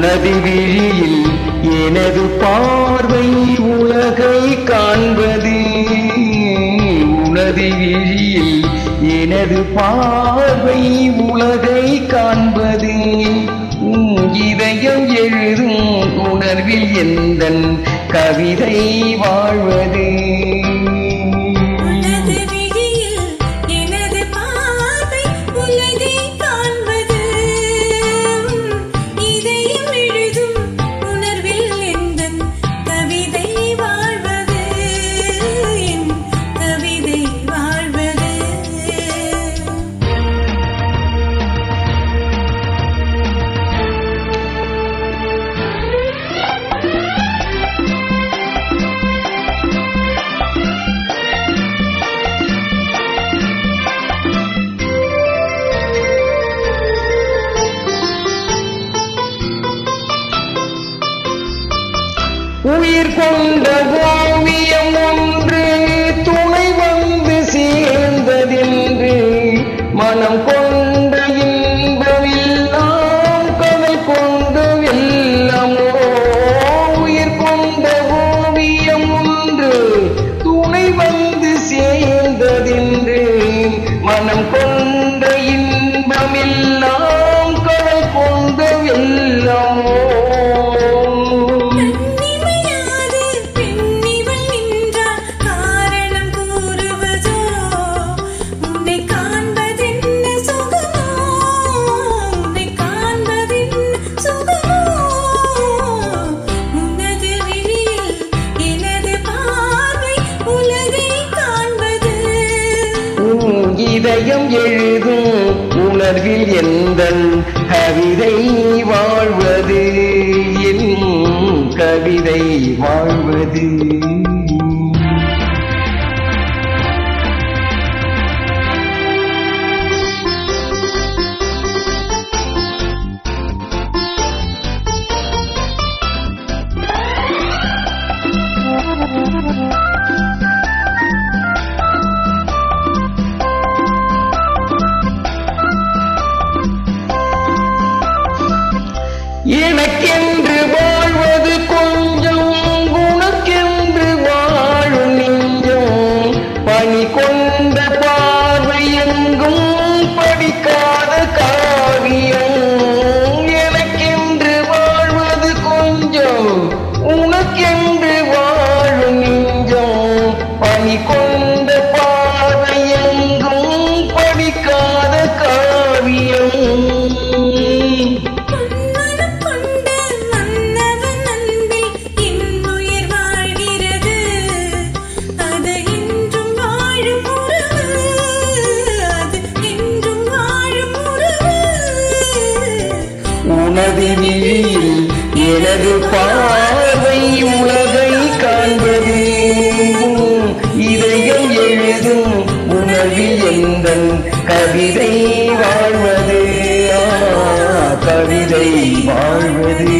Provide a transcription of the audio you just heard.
உனது விழியில் எனது பார்வை உலகை காண்பது. உனது விழியில் எனது பார்வை உலகை காண்பது. இதயம் எழுதும் உணர்வில் எந்தன் கவிதை வாழ்வு கொண்ட ஓவியம் ஒன்று துணை வந்து சேர்ந்ததென்று மனம் கொண்ட இன்பமெல்லாம் கதை கொண்டு வெல்லமோ? உயிர் கொண்ட ஓவியம் ஒன்று துணை வந்து சேர்ந்ததென்று மனம் கொண்ட இதயம் எழுதும் உணர்வில் எந்த கவிதை வாழ்வது? என் கவிதை வாழ்வது? again. உனது விழியில் எனது பார்வை உலகை காண்பது. இதயம் எழுதும் உணர்வில் எந்தன் கவிதை வாழ்வது. கவிதை வாழ்வது.